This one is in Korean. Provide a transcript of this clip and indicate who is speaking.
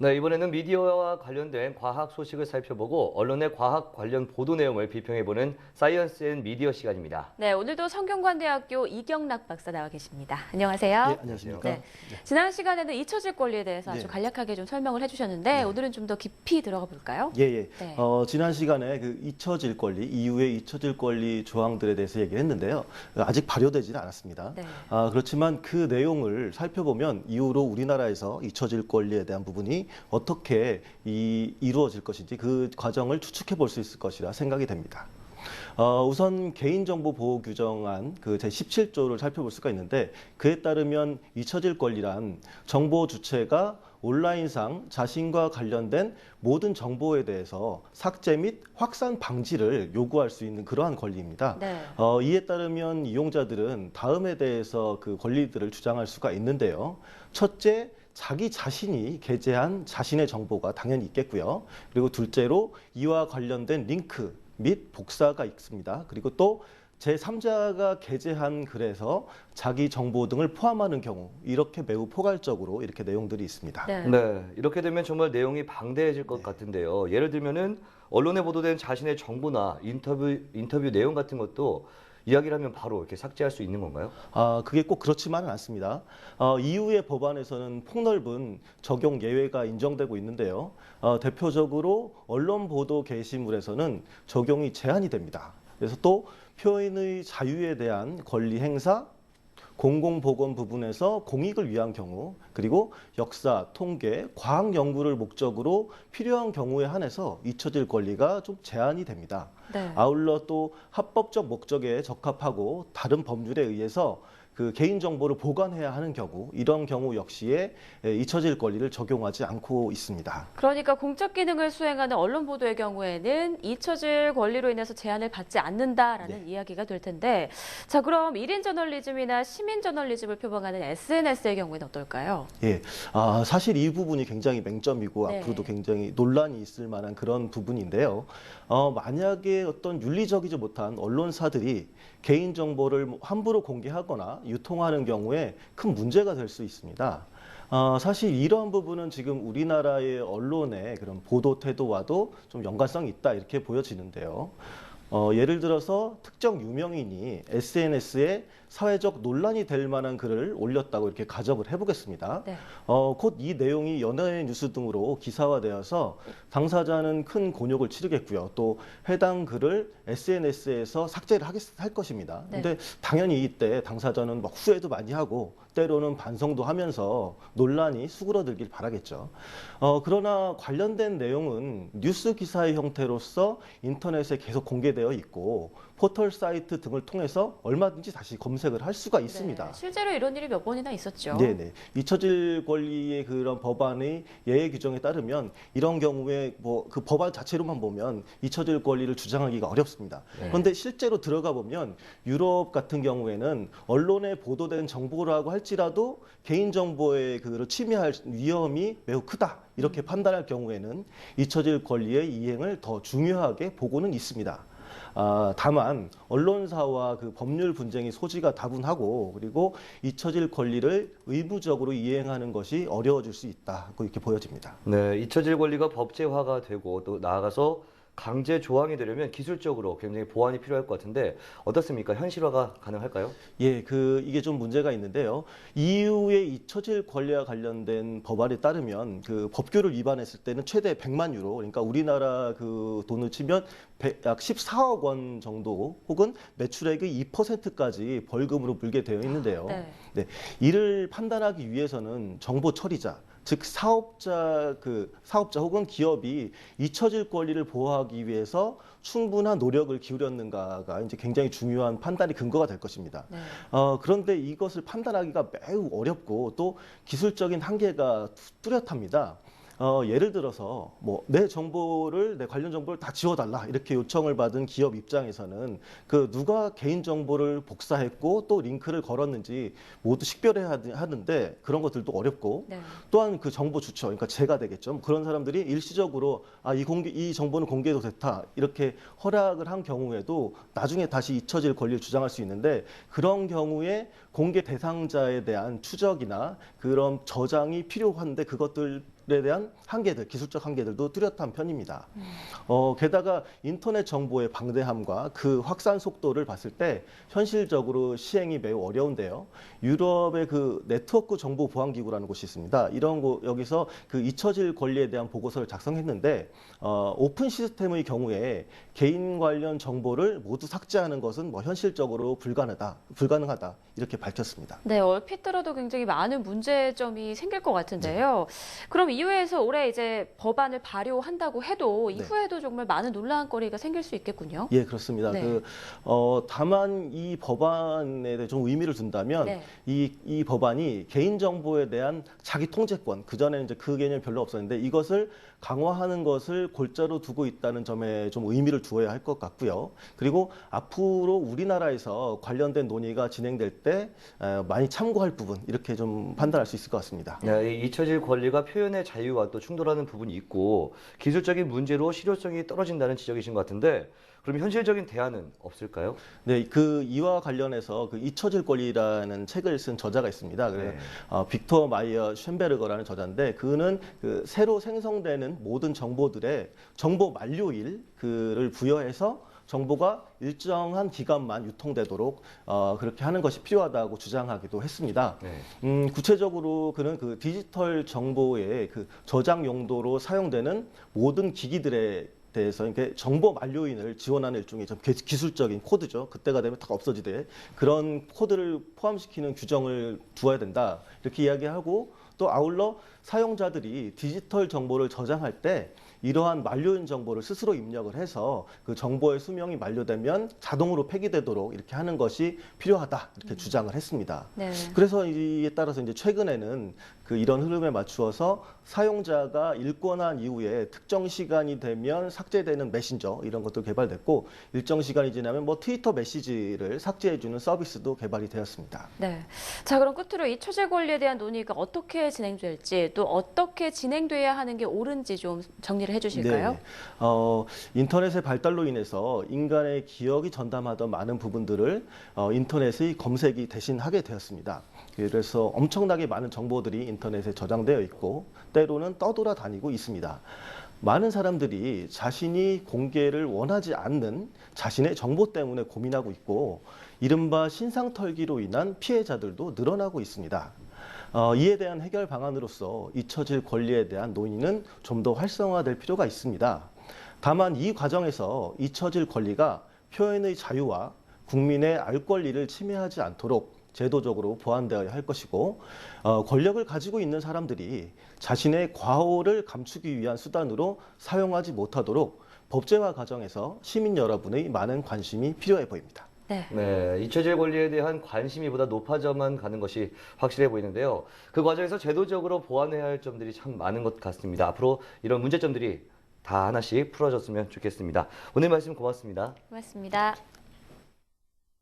Speaker 1: 네, 이번에는 미디어와 관련된 과학 소식을 살펴보고 언론의 과학 관련 보도 내용을 비평해보는 사이언스 앤 미디어 시간입니다.
Speaker 2: 네, 오늘도 성균관대학교 이경락 박사 나와 계십니다. 안녕하세요.
Speaker 3: 예, 안녕하십니까.
Speaker 2: 네. 지난 시간에는 잊혀질 권리에 대해서 아주
Speaker 3: 네.
Speaker 2: 간략하게 좀 설명을 해주셨는데 오늘은 좀 더 깊이 들어가 볼까요?
Speaker 3: 예, 예.
Speaker 2: 네.
Speaker 3: 어, 지난 시간에 그 잊혀질 권리, 이후에 잊혀질 권리 조항들에 대해서 얘기를 했는데요. 아직 발효되지는 않았습니다.
Speaker 2: 네.
Speaker 3: 아, 그렇지만 그 내용을 살펴보면 이후로 우리나라에서 잊혀질 권리에 대한 부분이 어떻게 이, 이루어질 것인지 그 과정을 추측해 볼 수 있을 것이라 생각이 됩니다. 어, 우선 개인정보 보호 규정안 그 제17조를 살펴볼 수가 있는데 그에 따르면 잊혀질 권리란 정보 주체가 온라인상 자신과 관련된 모든 정보에 대해서 삭제 및 확산 방지를 요구할 수 있는 그러한 권리입니다.
Speaker 2: 네.
Speaker 3: 어, 이에 따르면 이용자들은 다음에 대해서 그 권리들을 주장할 수가 있는데요. 첫째, 자기 자신이 게재한 자신의 정보가 당연히 있겠고요. 그리고 둘째로 이와 관련된 링크 및 복사가 있습니다. 그리고 또 제3자가 게재한 글에서 자기 정보 등을 포함하는 경우 이렇게 매우 포괄적으로 이렇게 내용들이 있습니다.
Speaker 2: 네.
Speaker 1: 네, 이렇게 되면 정말 내용이 방대해질 것 같은데요. 예를 들면은 언론에 보도된 자신의 정보나 인터뷰 인터뷰 내용 같은 것도 이야기를 하면 바로 이렇게 삭제할 수 있는 건가요?
Speaker 3: 아, 그게 꼭 그렇지만은 않습니다. 어, 이후의 법안에서는 폭넓은 적용 예외가 인정되고 있는데요. 어, 대표적으로 언론 보도 게시물에서는 적용이 제한이 됩니다. 그래서 또 표현의 자유에 대한 권리 행사, 공공보건 부분에서 공익을 위한 경우, 그리고 역사, 통계, 과학 연구를 목적으로 필요한 경우에 한해서 잊혀질 권리가 좀 제한이 됩니다.
Speaker 2: 네.
Speaker 3: 아울러 또 합법적 목적에 적합하고 다른 법률에 의해서 그 개인 정보를 보관해야 하는 경우 이런 경우 역시에 에, 잊혀질 권리를 적용하지 않고 있습니다.
Speaker 2: 그러니까 공적 기능을 수행하는 언론 보도의 경우에는 잊혀질 권리로 인해서 제한을 받지 않는다라는
Speaker 3: 네.
Speaker 2: 이야기가 될 텐데, 자 그럼 1인 저널리즘이나 시민 저널리즘을 표방하는 SNS의 경우에는 어떨까요?
Speaker 3: 예, 아, 사실 이 부분이 굉장히 맹점이고
Speaker 2: 네.
Speaker 3: 앞으로도 굉장히 논란이 있을 만한 그런 부분인데요. 어, 만약에 어떤 윤리적이지 못한 언론사들이 개인 정보를 뭐 함부로 공개하거나 유통하는 경우에 큰 문제가 될 수 있습니다. 어, 사실 이런 부분은 지금 우리나라의 언론의 그런 보도 태도와도 좀 연관성이 있다 이렇게 보여지는데요. 어, 예를 들어서 특정 유명인이 SNS에 사회적 논란이 될 만한 글을 올렸다고 이렇게 가정을 해보겠습니다.
Speaker 2: 네.
Speaker 3: 어, 곧 이 내용이 연예 뉴스 등으로 기사화되어서 당사자는 큰 곤욕을 치르겠고요. 또 해당 글을 SNS에서 삭제를 하겠, 할 것입니다.
Speaker 2: 네.
Speaker 3: 근데 당연히 이때 당사자는 막 후회도 많이 하고 때로는 반성도 하면서 논란이 수그러들길 바라겠죠. 어, 그러나 관련된 내용은 뉴스 기사의 형태로서 인터넷에 계속 공개되 어 있고 포털 사이트 등을 통해서 얼마든지 다시 검색을 할 수가 있습니다.
Speaker 2: 네, 실제로 이런 일이 몇 번이나 있었죠.
Speaker 3: 네네. 잊혀질 권리의 그런 법안의 예외 규정에 따르면 이런 경우에 뭐 그 법안 자체로만 보면 잊혀질 권리를 주장하기가 어렵습니다.
Speaker 2: 네.
Speaker 3: 그런데 실제로 들어가 보면 유럽 같은 경우에는 언론에 보도된 정보라고 할지라도 개인 정보의 그 침해할 위험이 매우 크다. 이렇게 판단할 경우에는 잊혀질 권리의 이행을 더 중요하게 보고는 있습니다. 아, 다만 언론사와 그 법률 분쟁이 소지가 다분하고 그리고 잊혀질 권리를 의무적으로 이행하는 것이 어려워질 수 있다고 이렇게 보여집니다.
Speaker 1: 네, 잊혀질 권리가 법제화가 되고 또 나아가서 강제 조항이 되려면 기술적으로 굉장히 보완이 필요할 것 같은데 어떻습니까? 현실화가 가능할까요?
Speaker 3: 예, 그 이게 좀 문제가 있는데요. 이후에 잊혀질 권리와 관련된 법안에 따르면 그 법규를 위반했을 때는 최대 100만 유로, 그러니까 우리나라 그 돈을 치면 백- 약 14억 원 정도 혹은 매출액의 2%까지 벌금으로 물게 되어 있는데요.
Speaker 2: 네.
Speaker 3: 네, 이를 판단하기 위해서는 정보 처리자, 즉 사업자 그 사업자 혹은 기업이 잊혀질 권리를 보호하기 위해서 충분한 노력을 기울였는가가 이제 굉장히 중요한 판단의 근거가 될 것입니다.
Speaker 2: 네.
Speaker 3: 어, 그런데 이것을 판단하기가 매우 어렵고 또 기술적인 한계가 뚜렷합니다. 어, 예를 들어서 뭐 내 정보를 내 관련 정보를 다 지워달라 이렇게 요청을 받은 기업 입장에서는 그 누가 개인 정보를 복사했고 또 링크를 걸었는지 모두 식별해야 하는- 하는데 그런 것들도 어렵고
Speaker 2: 네.
Speaker 3: 또한 그 정보 주처, 그러니까 제가 되겠죠. 그런 사람들이 일시적으로 아이 공개 이 정보는 공개해도 됐다 이렇게 허락을 한 경우에도 나중에 다시 잊혀질 권리를 주장할 수 있는데 그런 경우에 공개 대상자에 대한 추적이나 그런 저장이 필요한데 그것들 대한 한계들, 기술적 한계들도 뚜렷한 편입니다. 어, 게다가 인터넷 정보의 방대함과 그 확산 속도를 봤을 때 현실적으로 시행이 매우 어려운데요. 유럽의 그 네트워크 정보 보안 기구라는 곳이 있습니다. 이런 곳 여기서 그 잊혀질 권리에 대한 보고서를 작성했는데 어, 오픈 시스템의 경우에 개인 관련 정보를 모두 삭제하는 것은 뭐 현실적으로 불가능하다, 불가능하다 이렇게 밝혔습니다.
Speaker 2: 네, 얼핏 들어도 굉장히 많은 문제점이 생길 것 같은데요. 그럼 이 후에서 올해 이제 법안을 발효한다고 해도
Speaker 3: 네.
Speaker 2: 이후에도 정말 많은 논란거리가 생길 수 있겠군요.
Speaker 3: 예, 그렇습니다.
Speaker 2: 네.
Speaker 3: 그, 어, 다만 이 법안에 대해 좀 의미를 둔다면
Speaker 2: 네.
Speaker 3: 이, 이 법안이 개인정보에 대한 자기 통제권, 그전에는 이제 그 개념이 별로 없었는데 이것을 강화하는 것을 골자로 두고 있다는 점에 좀 의미를 두어야 할 것 같고요. 그리고 앞으로 우리나라에서 관련된 논의가 진행될 때 에, 많이 참고할 부분 이렇게 좀 판단할 수 있을 것 같습니다.
Speaker 1: 네, 이 잊혀질 권리가 표현의 자유와 또 충돌하는 부분이 있고 기술적인 문제로 실효성이 떨어진다는 지적이신 것 같은데 그럼 현실적인 대안은 없을까요?
Speaker 3: 네, 그 이와 관련해서 그 잊혀질 권리라는 책을 쓴 저자가 있습니다. 그래서
Speaker 1: 네.
Speaker 3: 어, 빅터 마이어 쉔베르거라는 저자인데 그는 그 새로 생성되는 모든 정보들의 정보 만료일 그를 부여해서 정보가 일정한 기간만 유통되도록 어, 그렇게 하는 것이 필요하다고 주장하기도 했습니다.
Speaker 1: 네.
Speaker 3: 음, 구체적으로 그는 그 디지털 정보의 그 저장 용도로 사용되는 모든 기기들에 대해서 이렇게 정보 만료인을 지원하는 일종의 좀 기- 기술적인 코드죠. 그때가 되면 딱 없어지되 그런 코드를 포함시키는 규정을 두어야 된다. 이렇게 이야기하고 또 아울러 사용자들이 디지털 정보를 저장할 때 이러한 만료인 정보를 스스로 입력을 해서 그 정보의 수명이 만료되면 자동으로 폐기되도록 이렇게 하는 것이 필요하다 이렇게 주장을 했습니다.
Speaker 2: 네.
Speaker 3: 그래서 이에 따라서 이제 최근에는 그 이런 흐름에 맞추어서 사용자가 난 이후에 특정 시간이 되면 삭제되는 메신저 이런 것도 개발됐고 일정 시간이 지나면 뭐 트위터 메시지를 삭제해주는 서비스도 개발이 되었습니다.
Speaker 2: 네. 자, 그럼 끝으로 이 처제 권리에 대한 논의가 어떻게 진행될지 또 어떻게 진행돼야 하는 게 옳은지 좀 정리를 해주실까요?
Speaker 3: 네. 어, 인터넷의 발달로 인해서 인간의 기억이 전담하던 많은 부분들을 어, 인터넷의 검색이 대신하게 되었습니다. 그래서 엄청나게 많은 정보들이 인터넷에 저장되어 있고 때로는 떠돌아 다니고 있습니다. 많은 사람들이 자신이 공개를 원하지 않는 자신의 정보 때문에 고민하고 있고 이른바 신상털기로 인한 피해자들도 늘어나고 있습니다. 어, 이에 대한 해결 방안으로서 잊혀질 권리에 대한 논의는 좀 더 활성화될 필요가 있습니다. 다만 이 과정에서 잊혀질 권리가 표현의 자유와 국민의 알 권리를 침해하지 않도록 제도적으로 보완되어야 할 것이고 어, 권력을 가지고 있는 사람들이 자신의 과오를 감추기 위한 수단으로 사용하지 못하도록 법제화 과정에서 시민 여러분의 많은 관심이 필요해 보입니다.
Speaker 2: 네.
Speaker 1: 네, 잊혀질 권리에 대한 관심이 보다 높아져만 가는 것이 확실해 보이는데요. 그 과정에서 제도적으로 보완해야 할 점들이 참 많은 것 같습니다. 앞으로 이런 문제점들이 다 하나씩 풀어졌으면 좋겠습니다. 오늘 말씀 고맙습니다.
Speaker 2: 고맙습니다.